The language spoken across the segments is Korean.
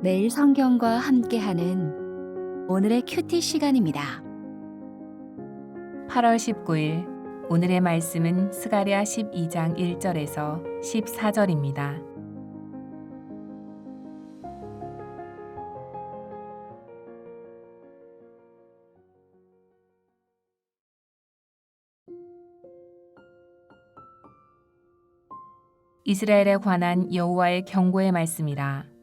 매일 성경과 함께하는 오늘의 큐티 시간입니다. 8월 19일 오늘의 말씀은 스가랴 12장 1절에서 14절입니다. 이스라엘에 관한 여호와의 경고의 말씀이라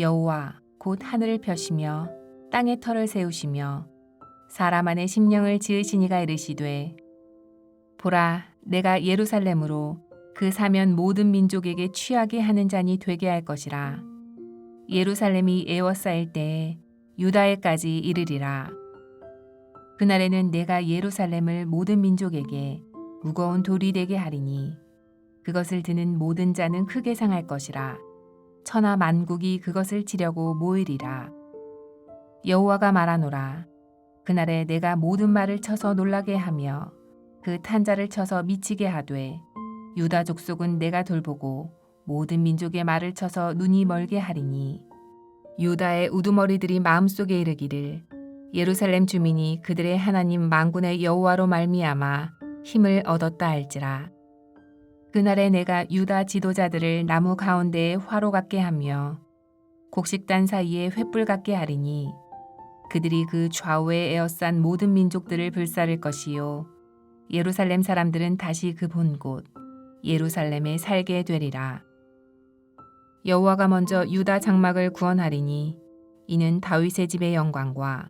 여호와 곧 하늘을 펴시며 땅의 터를 세우시며 사람 안에 심령을 지으시니가 이르시되 보라 내가 예루살렘으로 그 사면 모든 민족에게 취하게 하는 잔이 되게 할 것이라. 예루살렘이 에워싸일 때에 유다에까지 이르리라. 그날에는 내가 예루살렘을 모든 민족에게 무거운 돌이 되게 하리니 그것을 드는 모든 자는 크게 상할 것이라 천하 만국이 그것을 치려고 모이리라. 여호와가 말하노라. 그날에 내가 모든 말을 쳐서 놀라게 하며 그 탄자를 쳐서 미치게 하되 유다 족속은 내가 돌보고 모든 민족의 말을 쳐서 눈이 멀게 하리니 유다의 우두머리들이 마음속에 이르기를 예루살렘 주민이 그들의 하나님 만군의 여호와로 말미암아 힘을 얻었다 할지라 그날에 내가 유다 지도자들을 나무 가운데에 화로 같게 하며 곡식단 사이에 횃불 같게 하리니 그들이 그 좌우에 에어싼 모든 민족들을 불사를 것이요. 예루살렘 사람들은 다시 그 본 곳 예루살렘에 살게 되리라. 여호와가 먼저 유다 장막을 구원하리니 이는 다윗의 집의 영광과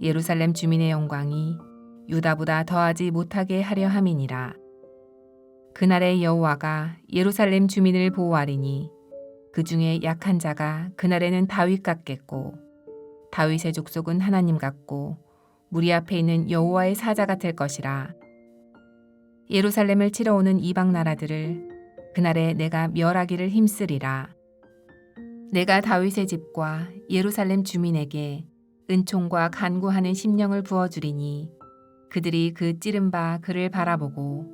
예루살렘 주민의 영광이 유다보다 더하지 못하게 하려 함이니라 그날에 여호와가 예루살렘 주민을 보호하리니 그 중에 약한 자가 그날에는 다윗 같겠고 다윗의 족속은 하나님 같고 무리 앞에 있는 여호와의 사자가 될 것이라. 예루살렘을 치러 오는 이방 나라들을 그날에 내가 멸하기를 힘쓰리라. 내가 다윗의 집과 예루살렘 주민에게 은총과 간구하는 심령을 부어 주리니 그들이 그 찌른 바 그를 바라보고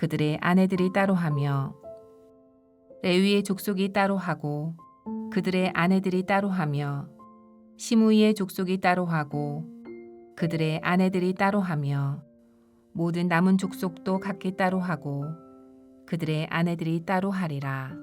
그들의 아내들이 따로 하며 레위의 족속이 따로 하고 그들의 아내들이 따로 하며 시므이의 족속이 따로 하고 그들의 아내들이 따로 하며 모든 남은 족속도 각기 따로 하고 그들의 아내들이 따로 하리라.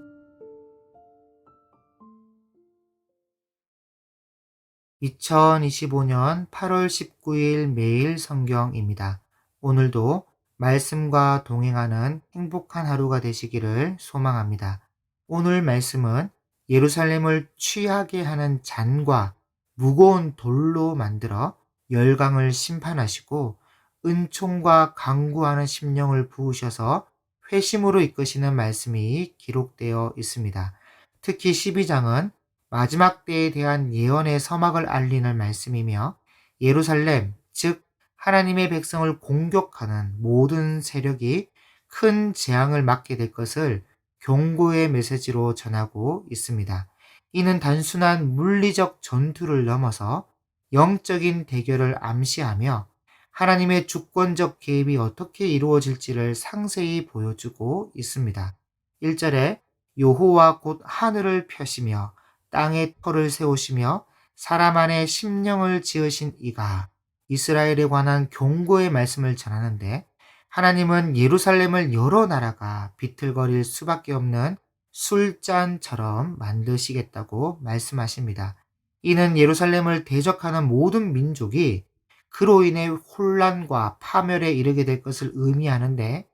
(2025년 8월 19일) 매일 성경입니다. 오늘도 말씀과 동행하는 행복한 하루가 되시기를 소망합니다. 오늘 말씀은 예루살렘을 취하게 하는 잔과 무거운 돌로 만들어 열강을 심판하시고 은총과 강구하는 심령을 부으셔서 회심으로 이끄시는 말씀이 기록되어 있습니다. 특히 12장은 마지막 때에 대한 예언의 서막을 알리는 말씀이며 예루살렘, 즉 하나님의 백성을 공격하는 모든 세력이 큰 재앙을 맞게 될 것을 경고의 메시지로 전하고 있습니다. 이는 단순한 물리적 전투를 넘어서 영적인 대결을 암시하며 하나님의 주권적 개입이 어떻게 이루어질지를 상세히 보여주고 있습니다. 1절에 여호와 곧 하늘을 펴시며 땅에 터를 세우시며 사람 안에 심령을 지으신 이가 이스라엘에 관한 경고의 말씀을 전하는데 하나님은 예루살렘을 여러 나라가 비틀거릴 수밖에 없는 술잔처럼 만드시겠다고 말씀하십니다. 이는 예루살렘을 대적하는 모든 민족이 그로 인해 혼란과 파멸에 이르게 될 것을 의미하는데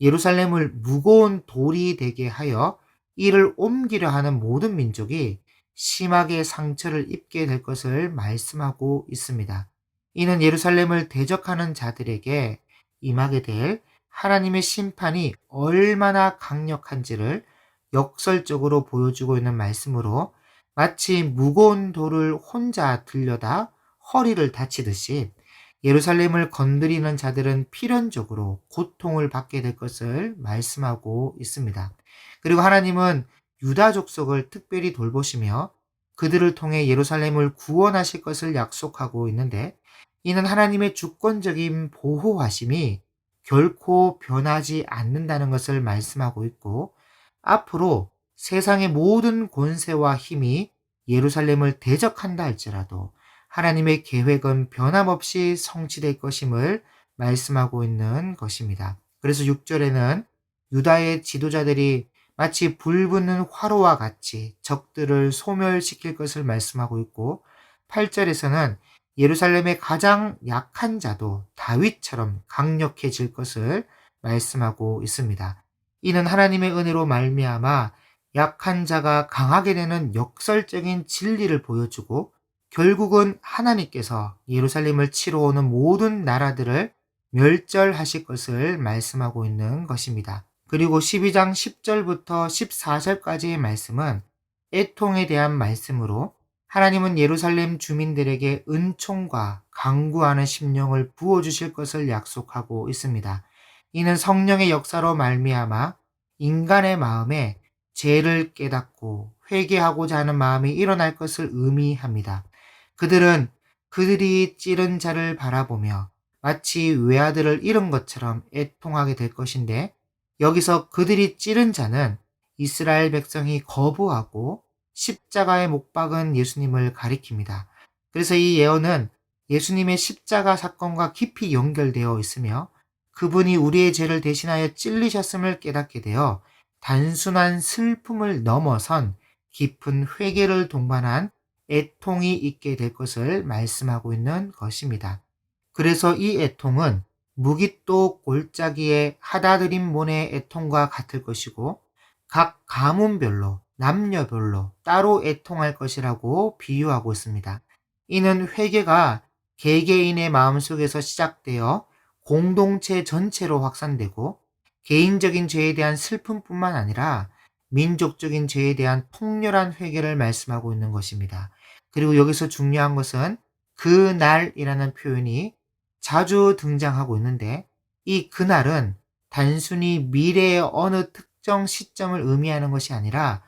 예루살렘을 무거운 돌이 되게 하여 이를 옮기려 하는 모든 민족이 심하게 상처를 입게 될 것을 말씀하고 있습니다. 이는 예루살렘을 대적하는 자들에게 임하게 될 하나님의 심판이 얼마나 강력한지를 역설적으로 보여주고 있는 말씀으로 마치 무거운 돌을 혼자 들려다 허리를 다치듯이 예루살렘을 건드리는 자들은 필연적으로 고통을 받게 될 것을 말씀하고 있습니다. 그리고 하나님은 유다 족속을 특별히 돌보시며 그들을 통해 예루살렘을 구원하실 것을 약속하고 있는데 이는 하나님의 주권적인 보호하심이 결코 변하지 않는다는 것을 말씀하고 있고 앞으로 세상의 모든 권세와 힘이 예루살렘을 대적한다 할지라도 하나님의 계획은 변함없이 성취될 것임을 말씀하고 있는 것입니다. 그래서 6절에는 유다의 지도자들이 마치 불붙는 화로와 같이 적들을 소멸시킬 것을 말씀하고 있고 8절에서는 예루살렘의 가장 약한 자도 다윗처럼 강력해질 것을 말씀하고 있습니다. 이는 하나님의 은혜로 말미암아 약한 자가 강하게 되는 역설적인 진리를 보여주고 결국은 하나님께서 예루살렘을 치러 오는 모든 나라들을 멸절하실 것을 말씀하고 있는 것입니다. 그리고 12장 10절부터 14절까지의 말씀은 애통에 대한 말씀으로 하나님은 예루살렘 주민들에게 은총과 강구하는 심령을 부어주실 것을 약속하고 있습니다. 이는 성령의 역사로 말미암아 인간의 마음에 죄를 깨닫고 회개하고자 하는 마음이 일어날 것을 의미합니다. 그들은 그들이 찌른 자를 바라보며 마치 외아들을 잃은 것처럼 애통하게 될 것인데 여기서 그들이 찌른 자는 이스라엘 백성이 거부하고 십자가에 못 박은 예수님을 가리킵니다. 그래서 이 예언은 예수님의 십자가 사건과 깊이 연결되어 있으며 그분이 우리의 죄를 대신하여 찔리셨음을 깨닫게 되어 단순한 슬픔을 넘어선 깊은 회개를 동반한 애통이 있게 될 것을 말씀하고 있는 것입니다. 그래서 이 애통은 무깃도 골짜기의 하다드림 모의 애통과 같을 것이고 각 가문별로 남녀별로 따로 애통할 것이라고 비유하고 있습니다. 이는 회개가 개개인의 마음속에서 시작되어 공동체 전체로 확산되고 개인적인 죄에 대한 슬픔뿐만 아니라 민족적인 죄에 대한 통렬한 회개를 말씀하고 있는 것입니다. 그리고 여기서 중요한 것은 그 날이라는 표현이 자주 등장하고 있는데 이 그날은 단순히 미래의 어느 특정 시점을 의미하는 것이 아니라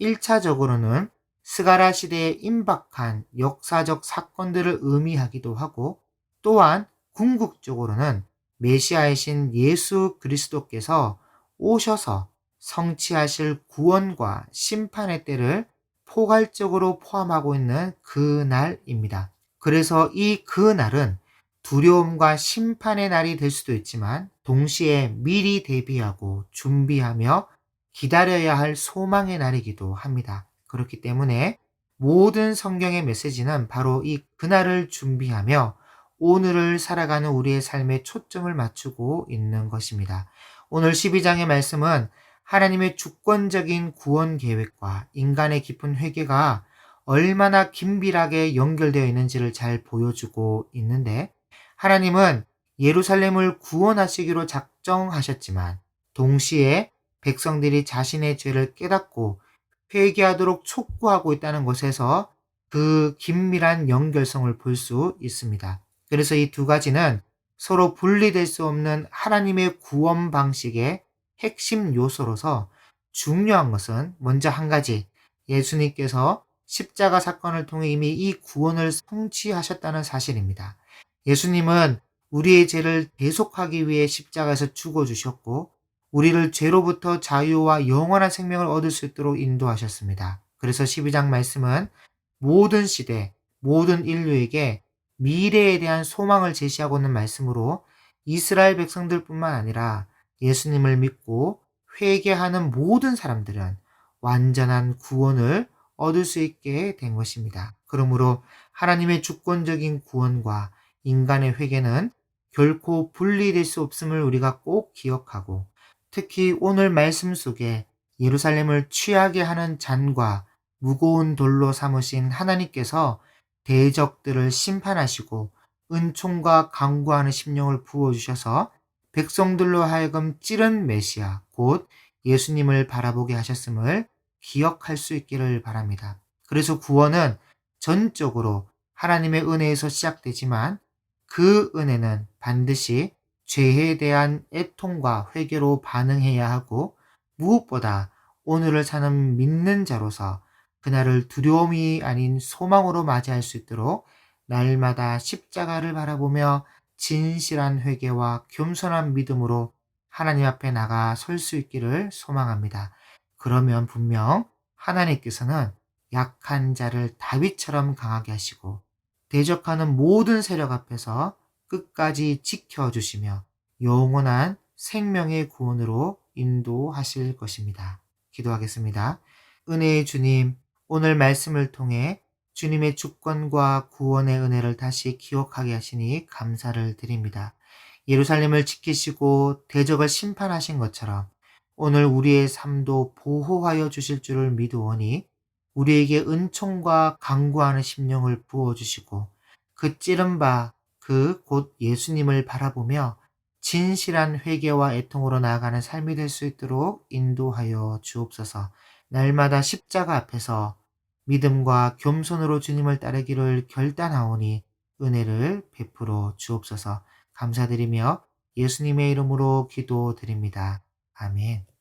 1차적으로는 스가라 시대에 임박한 역사적 사건들을 의미하기도 하고 또한 궁극적으로는 메시아이신 예수 그리스도께서 오셔서 성취하실 구원과 심판의 때를 포괄적으로 포함하고 있는 그 날입니다. 그래서 이 그 날은 두려움과 심판의 날이 될 수도 있지만 동시에 미리 대비하고 준비하며 기다려야 할 소망의 날이기도 합니다. 그렇기 때문에 모든 성경의 메시지는 바로 이 그날을 준비하며 오늘을 살아가는 우리의 삶에 초점을 맞추고 있는 것입니다. 오늘 12장의 말씀은 하나님의 주권적인 구원 계획과 인간의 깊은 회개가 얼마나 긴밀하게 연결되어 있는지를 잘 보여주고 있는데 하나님은 예루살렘을 구원하시기로 작정하셨지만 동시에 백성들이 자신의 죄를 깨닫고 회개하도록 촉구하고 있다는 것에서 그 긴밀한 연결성을 볼 수 있습니다. 그래서 이 두 가지는 서로 분리될 수 없는 하나님의 구원 방식의 핵심 요소로서 중요한 것은 먼저 한 가지 예수님께서 십자가 사건을 통해 이미 이 구원을 성취하셨다는 사실입니다. 예수님은 우리의 죄를 대속하기 위해 십자가에서 죽어주셨고 우리를 죄로부터 자유와 영원한 생명을 얻을 수 있도록 인도하셨습니다. 그래서 12장 말씀은 모든 시대, 모든 인류에게 미래에 대한 소망을 제시하고 있는 말씀으로 이스라엘 백성들뿐만 아니라 예수님을 믿고 회개하는 모든 사람들은 완전한 구원을 얻을 수 있게 된 것입니다. 그러므로 하나님의 주권적인 구원과 인간의 회개는 결코 분리될 수 없음을 우리가 꼭 기억하고 특히 오늘 말씀 속에 예루살렘을 취하게 하는 잔과 무거운 돌로 삼으신 하나님께서 대적들을 심판하시고 은총과 강구하는 심령을 부어주셔서 백성들로 하여금 찌른 메시아, 곧 예수님을 바라보게 하셨음을 기억할 수 있기를 바랍니다. 그래서 구원은 전적으로 하나님의 은혜에서 시작되지만 그 은혜는 반드시 죄에 대한 애통과 회개로 반응해야 하고 무엇보다 오늘을 사는 믿는 자로서 그날을 두려움이 아닌 소망으로 맞이할 수 있도록 날마다 십자가를 바라보며 진실한 회개와 겸손한 믿음으로 하나님 앞에 나가 설 수 있기를 소망합니다. 그러면 분명 하나님께서는 약한 자를 다윗처럼 강하게 하시고 대적하는 모든 세력 앞에서 끝까지 지켜주시며 영원한 생명의 구원으로 인도하실 것입니다. 기도하겠습니다. 은혜의 주님, 오늘 말씀을 통해 주님의 주권과 구원의 은혜를 다시 기억하게 하시니 감사를 드립니다. 예루살렘을 지키시고 대적을 심판하신 것처럼 오늘 우리의 삶도 보호하여 주실 줄을 믿으오니 우리에게 은총과 강구하는 심령을 부어주시고 그 찌른 바 그 곧 예수님을 바라보며 진실한 회개와 애통으로 나아가는 삶이 될 수 있도록 인도하여 주옵소서 날마다 십자가 앞에서 믿음과 겸손으로 주님을 따르기를 결단하오니 은혜를 베풀어 주옵소서 감사드리며 예수님의 이름으로 기도드립니다. 아멘.